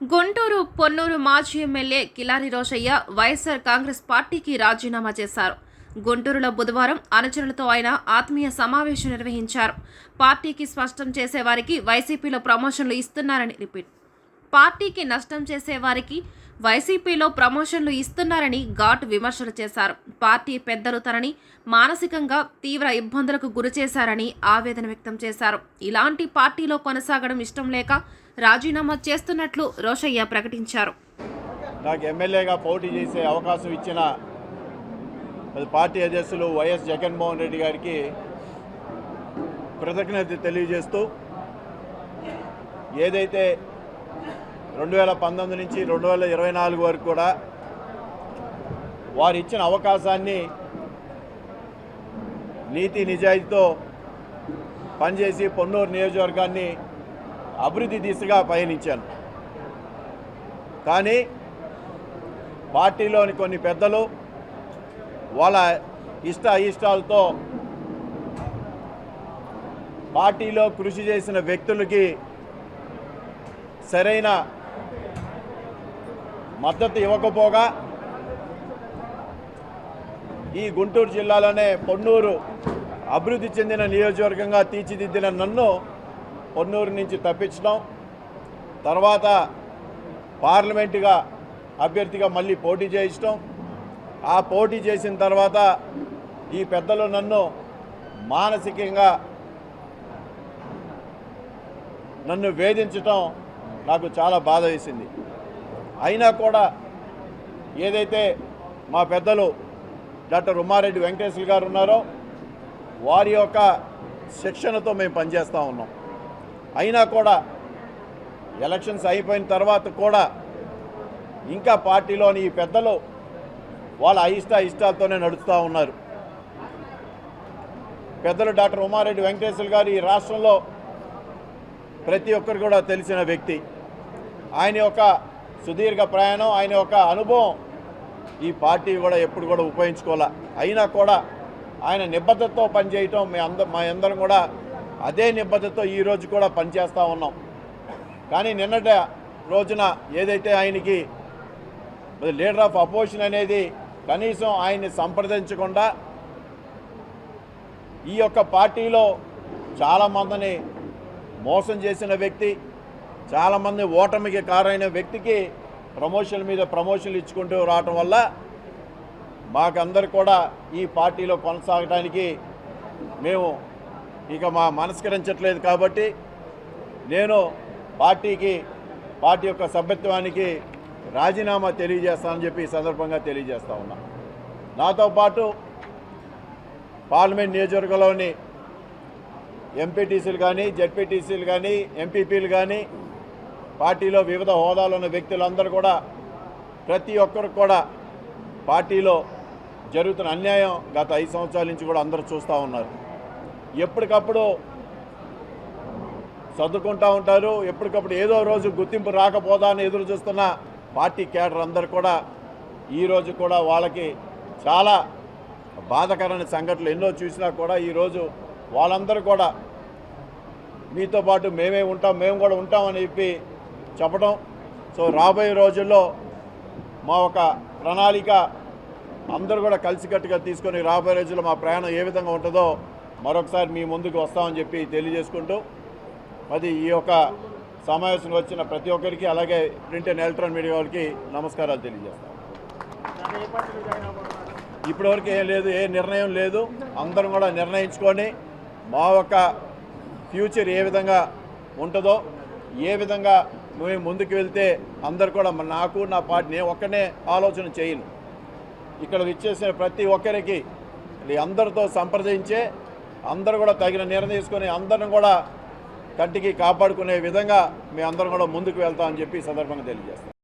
గుంటూరు పొన్నూరు మాజీ ఎమ్మెల్యే కిలారి రోషయ్య వైఎస్ఆర్ కాంగ్రెస్ పార్టీకి రాజీనామా చేశారు. గుంటూరులో బుధవారం అనుచరులతో ఆయన ఆత్మీయ సమావేశం నిర్వహించారు. పార్టీకి స్పష్టం చేసేవారికి వైసీపీలో ప్రమోషన్లు ఇస్తున్నారని రిపీట్. పార్టీకి నష్టం చేసేవారికి వైసీపీలో ప్రమోషన్లు ఇస్తున్నారని ఘాటు విమర్శలు చేశారు. పార్టీ పెద్దలు తనని మానసికంగా తీవ్ర ఇబ్బందులకు గురి చేశారని ఆవేదన వ్యక్తం చేశారు. ఇలాంటి పార్టీలో కొనసాగడం ఇష్టం లేక రాజీనామా చేస్తున్నట్లు రోషయ్య ప్రకటించారు. నాకు ఎమ్మెల్యేగా పోటీ చేసే అవకాశం ఇచ్చిన పార్టీ అధ్యక్షులు వైఎస్ జగన్మోహన్ రెడ్డి గారికి కృతజ్ఞత తెలియజేస్తూ ఏదైతే రెండు వేల పంతొమ్మిది నుంచి రెండు వేల ఇరవై నాలుగు వరకు కూడా వారు ఇచ్చిన అవకాశాన్ని నీతి నిజాయితీతో పనిచేసి పొన్నూరు నియోజకవర్గాన్ని అభివృద్ధి దిశగా పయనించాను. కానీ పార్టీలోని కొన్ని పెద్దలు వాళ్ళ ఇష్ట అయిష్టాలతో పార్టీలో కృషి చేసిన వ్యక్తులకి సరైన మద్దతు ఇవ్వకపోగా ఈ గుంటూరు జిల్లాలోనే పొన్నూరు అభివృద్ధి చెందిన నియోజకవర్గంగా తీర్చిదిద్దిన నన్ను పొన్నూరు నుంచి తప్పించడం తర్వాత పార్లమెంటుగా అభ్యర్థిగా మళ్ళీ పోటీ చేయించడం. ఆ పోటీ చేసిన తర్వాత ఈ పెద్దలు నన్ను మానసికంగా నన్ను వేధించటం నాకు చాలా బాధ వేసింది. అయినా కూడా ఏదైతే మా పెద్దలు డాక్టర్ ఉమారెడ్డి వెంకటేశ్వర గారు ఉన్నారో వారి యొక్క శిక్షణతో మేము పనిచేస్తూ ఉన్నాం. అయినా కూడా ఎలక్షన్స్ అయిపోయిన తర్వాత కూడా ఇంకా పార్టీలోని ఈ పెద్దలు వాళ్ళ అయిష్ట ఇష్టాలతోనే నడుస్తూ ఉన్నారు. పెద్దలు డాక్టర్ ఉమారెడ్డి వెంకటేశ్వర గారు ఈ రాష్ట్రంలో ప్రతి ఒక్కరు కూడా తెలిసిన వ్యక్తి. ఆయన యొక్క సుదీర్ఘ ప్రయాణం ఆయన యొక్క అనుభవం ఈ పార్టీ కూడా ఎప్పుడు కూడా ఉపయోగించుకోవాలా? అయినా కూడా ఆయన నిబద్ధతతో పనిచేయటం మీ అంద మా అందరం కూడా అదే నిబద్ధతతో ఈ రోజు కూడా పనిచేస్తూ ఉన్నాం. కానీ నిన్నటి రోజున ఏదైతే ఆయనకి లీడర్ ఆఫ్ అపోజిషన్ అనేది కనీసం ఆయన్ని సంప్రదించకుండా ఈ యొక్క పార్టీలో చాలామందిని మోసం చేసిన వ్యక్తి చాలామంది ఓటమికి కారైన వ్యక్తికి ప్రమోషన్ మీద ప్రమోషన్లు ఇచ్చుకుంటూ రావటం వల్ల మాకందరు కూడా ఈ పార్టీలో కొనసాగడానికి మేము ఇక మా మనస్కరించట్లేదు కాబట్టి నేను పార్టీకి పార్టీ యొక్క సభ్యత్వానికి రాజీనామా తెలియజేస్తానని చెప్పి ఈ సందర్భంగా తెలియజేస్తా ఉన్నా. నాతో పాటు పార్లమెంట్ నియోజకవర్గంలోని ఎంపీటీసీలు కానీ జెడ్పీటీసీలు కానీ ఎంపీపీలు కానీ పార్టీలో వివిధ హోదాలో ఉన్న వ్యక్తులందరూ కూడా ప్రతి ఒక్కరు కూడా పార్టీలో జరుగుతున్న అన్యాయం గత ఐదు సంవత్సరాల నుంచి కూడా అందరూ చూస్తూ ఉన్నారు. ఎప్పటికప్పుడు సర్దుకుంటూ ఉంటారు. ఎప్పటికప్పుడు ఏదో రోజు గుర్తింపు రాకపోదా అని ఎదురు చూస్తున్న పార్టీ కేడర్ అందరు కూడా ఈరోజు కూడా వాళ్ళకి చాలా బాధకరమైన సంఘటనలు ఎన్నో చూసినా కూడా ఈరోజు వాళ్ళందరూ కూడా మీతో పాటు మేమే ఉంటాం మేము కూడా ఉంటామని చెప్పి చెప్పడం. సో రాబోయే రోజుల్లో మా ఒక ప్రణాళిక అందరూ కూడా కలిసికట్టుగా తీసుకొని రాబోయే రోజుల్లో మా ప్రయాణం ఏ విధంగా ఉంటుందో మరొకసారి మీ ముందుకు వస్తామని చెప్పి తెలియజేసుకుంటూ మరి ఈ యొక్క సమావేశంలో వచ్చిన ప్రతి ఒక్కరికి అలాగే ప్రింట్ అండ్ ఎలక్ట్రానిక్ మీడియా వాళ్ళకి నమస్కారాలు తెలియజేస్తాం. ఇప్పటివరకు ఏం లేదు ఏ నిర్ణయం లేదు. అందరం కూడా నిర్ణయించుకొని మా యొక్క ఫ్యూచర్ ఏ విధంగా ఉంటుందో ఏ విధంగా మేము ముందుకు వెళ్తే అందరు కూడా నాకు నా పార్టీ నేను ఒక్కనే ఆలోచన చేయను. ఇక్కడ విచ్చేసిన ప్రతి ఒక్కరికి అందరితో సంప్రదించే అందరూ కూడా తగిన నిర్ణయం తీసుకొని అందరం కూడా కంటికి కాపాడుకునే విధంగా మేము అందరం కూడా ముందుకు వెళ్తామని చెప్పి సందర్భంగా తెలియజేస్తాం.